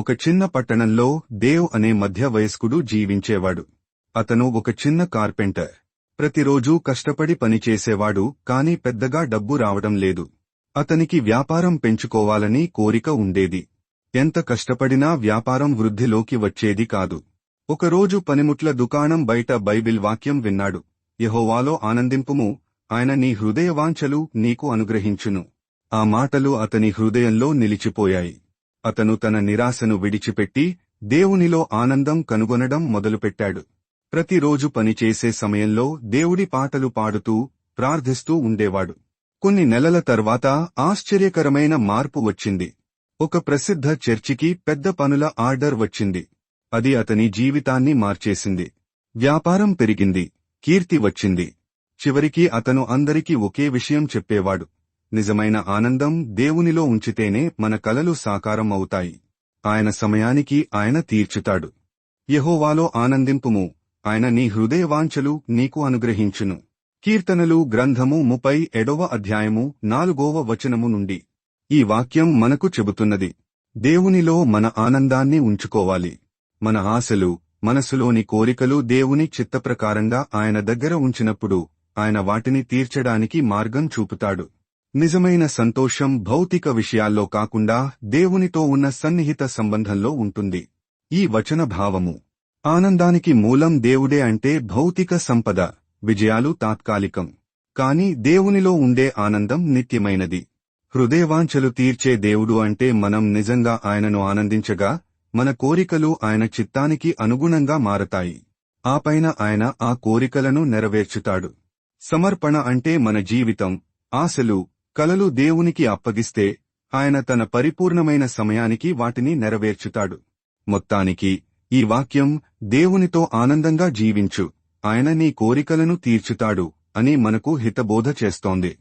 ఒక చిన్న పట్టణంలో దేవ్ అనే మధ్య వయస్కుడు జీవించేవాడు. అతను ఒక చిన్న కార్పెంటర్. ప్రతిరోజూ కష్టపడి పనిచేసేవాడు కాని పెద్దగా డబ్బు రావడం లేదు. అతనికి వ్యాపారం పెంచుకోవాలని కోరిక ఉండేది. ఎంత కష్టపడినా వ్యాపారం వృద్ధిలోకి వచ్చేది కాదు. ఒకరోజు పనిముట్ల దుకాణం బయట బైబిల్ వాక్యం విన్నాడు. యహోవాలో ఆనందింపుము ఆయన నీ హృదయవాంఛలు నీకు అనుగ్రహించును. ఆ మాటలు అతని హృదయంలో నిలిచిపోయాయి. అతను తన నిరాశను విడిచిపెట్టి దేవునిలో ఆనందం కనుగొనడం మొదలుపెట్టాడు. ప్రతిరోజు పనిచేసే సమయంలో దేవుడి పాటలు పాడుతూ ప్రార్థిస్తూ ఉండేవాడు. కొన్ని నెలల తర్వాత ఆశ్చర్యకరమైన మార్పు వచ్చింది. ఒక ప్రసిద్ధ చర్చికి పెద్ద పనుల ఆర్డర్ వచ్చింది. అది అతని జీవితాన్ని మార్చేసింది. వ్యాపారం పెరిగింది. కీర్తి వచ్చింది. చివరికి అతను అందరికీ ఒకే విషయం చెప్పేవాడు. నిజమైన ఆనందం దేవునిలో ఉంచితేనే మన కలలు సాకారం అవుతాయి. ఆయన సమయానికి ఆయన తీర్చుతాడు. యహోవాలో ఆనందింపుము. ఆయన నీ హృదయవాంఛలు నీకు అనుగ్రహించును. కీర్తనలు గ్రంథము ముపై ఎడవ అధ్యాయము నాలుగోవ వచనము నుండి ఈ వాక్యం మనకు చెబుతున్నది. దేవునిలో మన ఆనందాన్ని ఉంచుకోవాలి. మన ఆశలు మనసులోని కోరికలు దేవుని చిత్తప్రకారంగా ఆయన దగ్గర ఉంచినప్పుడు ఆయన వాటిని తీర్చడానికి మార్గం చూపుతాడు. నిజమైన సంతోషం భౌతిక విషయాల్లో కాకుండా దేవునితో ఉన్న సన్నిహిత సంబంధంలో ఉంటుంది. ఈ వచన భావము. ఆనందానికి మూలం దేవుడే అంటే భౌతిక సంపద విజయాలు తాత్కాలికం. కాని దేవునిలో ఉండే ఆనందం నిత్యమైనది. హృదయవాంఛలు తీర్చే దేవుడు అంటే మనం నిజంగా ఆయనను ఆనందించగా మన కోరికలు ఆయన చిత్తానికి అనుగుణంగా మారతాయి. ఆపైన ఆయన ఆ కోరికలను నెరవేర్చుతాడు. సమర్పణ అంటే మన జీవితం ఆశలు కలలు దేవునికి అప్పగిస్తే ఆయన తన పరిపూర్ణమైన సమయానికి వాటిని నెరవేర్చుతాడు. మొత్తానికి ఈ వాక్యం దేవునితో ఆనందంగా జీవించు. ఆయన నీ కోరికలను తీర్చుతాడు అని మనకు హితబోధ చేస్తోంది.